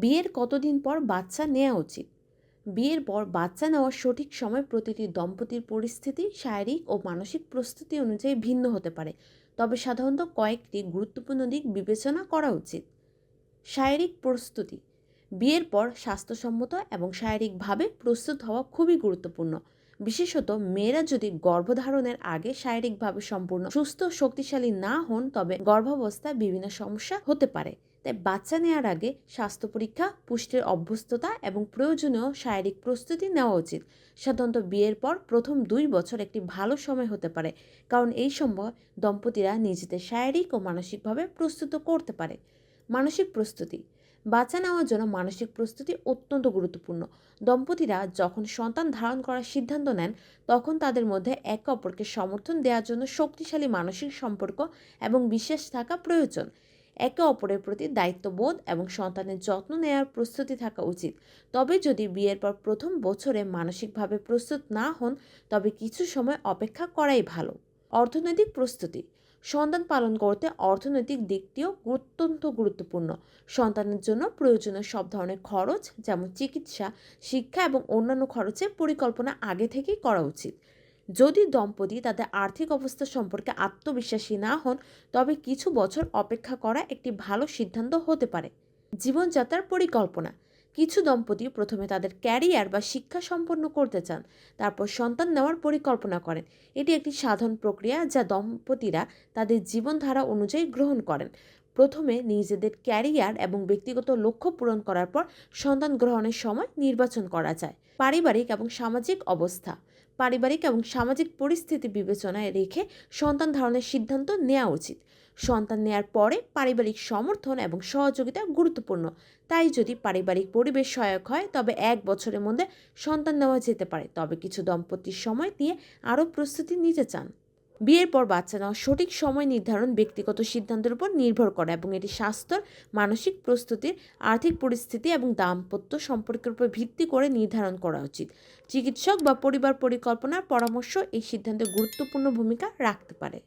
বিয়ের কতদিন পর বাচ্চা নেওয়া উচিত? বিয়ের পর বাচ্চা নেওয়ার সঠিক সময় প্রতিটি দম্পতির পরিস্থিতি, শারীরিক ও মানসিক প্রস্তুতি অনুযায়ী ভিন্ন হতে পারে। তবে সাধারণত কয়েকটি গুরুত্বপূর্ণ দিক বিবেচনা করা উচিত। শারীরিক প্রস্তুতি। বিয়ের পর স্বাস্থ্যসম্মত এবং শারীরিকভাবে প্রস্তুত হওয়া খুবই গুরুত্বপূর্ণ। বিশেষত মেয়েরা যদি গর্ভধারণের আগে শারীরিকভাবে সম্পূর্ণ, সুস্থ শক্তিশালী না হন, তবে গর্ভাবস্থায় বিভিন্ন সমস্যা হতে পারে। তাই বাচ্চা নেওয়ার আগে স্বাস্থ্য পরীক্ষা, পুষ্টির অভ্যস্ততা এবং প্রয়োজনীয় শারীরিক প্রস্তুতি নেওয়া উচিত। সাধারণত বিয়ের পর প্রথম দুই বছর একটি ভালো সময় হতে পারে, কারণ এই সময় দম্পতিরা নিজেদের শারীরিক ও মানসিকভাবে প্রস্তুত করতে পারে। মানসিক প্রস্তুতি। বাচ্চা নেওয়ার জন্য মানসিক প্রস্তুতি অত্যন্ত গুরুত্বপূর্ণ। দম্পতিরা যখন সন্তান ধারণ করার সিদ্ধান্ত নেন, তখন তাদের মধ্যে একে অপরকে সমর্থন দেওয়ার জন্য শক্তিশালী মানসিক সম্পর্ক এবং বিশ্বাস থাকা প্রয়োজন। একে অপরের প্রতি দায়িত্ববোধ এবং সন্তানের যত্ন নেওয়ার প্রস্তুতি থাকা উচিত। তবে যদি বিয়ের পর প্রথম বছরে মানসিকভাবে প্রস্তুত না হন, তবে কিছু সময় অপেক্ষা করাই ভালো। অর্থনৈতিক প্রস্তুতি। সন্তান পালন করতে অর্থনৈতিক দিকটিও অত্যন্ত গুরুত্বপূর্ণ। সন্তানের জন্য প্রয়োজনীয় সব ধরনের খরচ, যেমন চিকিৎসা, শিক্ষা এবং অন্যান্য খরচের পরিকল্পনা আগে থেকেই করা উচিত। যদি দম্পতি তাদের আর্থিক অবস্থা সম্পর্কে আত্মবিশ্বাসী না হন, তবে কিছু বছর অপেক্ষা করা একটি ভালো সিদ্ধান্ত হতে পারে। জীবনযাত্রার পরিকল্পনা। কিছু দম্পতি প্রথমে তাদের ক্যারিয়ার বা শিক্ষা সম্পন্ন করতে চান, তারপর সন্তান নেওয়ার পরিকল্পনা করেন। এটি একটি সাধারণ প্রক্রিয়া যা দম্পতিরা তাদের জীবনধারা অনুযায়ী গ্রহণ করেন। প্রথমে নিজেদের ক্যারিয়ার এবং ব্যক্তিগত লক্ষ্য পূরণ করার পর সন্তান গ্রহণের সময় নির্বাচন করা যায়। পারিবারিক এবং সামাজিক অবস্থা। পারিবারিক এবং সামাজিক পরিস্থিতি বিবেচনায় রেখে সন্তান ধারণের সিদ্ধান্ত নেওয়া উচিত। সন্তান নেয়ার পরে পারিবারিক সমর্থন এবং সহযোগিতা গুরুত্বপূর্ণ। তাই যদি পারিবারিক পরিবেশ সহায়ক হয়, তবে এক বছরের মধ্যে সন্তান নেওয়া যেতে পারে। তবে কিছু দম্পতির সময় দিয়ে আরও প্রস্তুতি নিতে চান। বিয়ের পর বাচ্চা নেওয়ার সঠিক সময় নির্ধারণ ব্যক্তিগত সিদ্ধান্তের উপর নির্ভর করে এবং এটি স্বাস্থ্যর, মানসিক প্রস্তুতির, আর্থিক পরিস্থিতি এবং দাম্পত্য সম্পর্কের উপর ভিত্তি করে নির্ধারণ করা উচিত। চিকিৎসক বা পরিবার পরিকল্পনার পরামর্শ এই সিদ্ধান্তে গুরুত্বপূর্ণ ভূমিকা রাখতে পারে।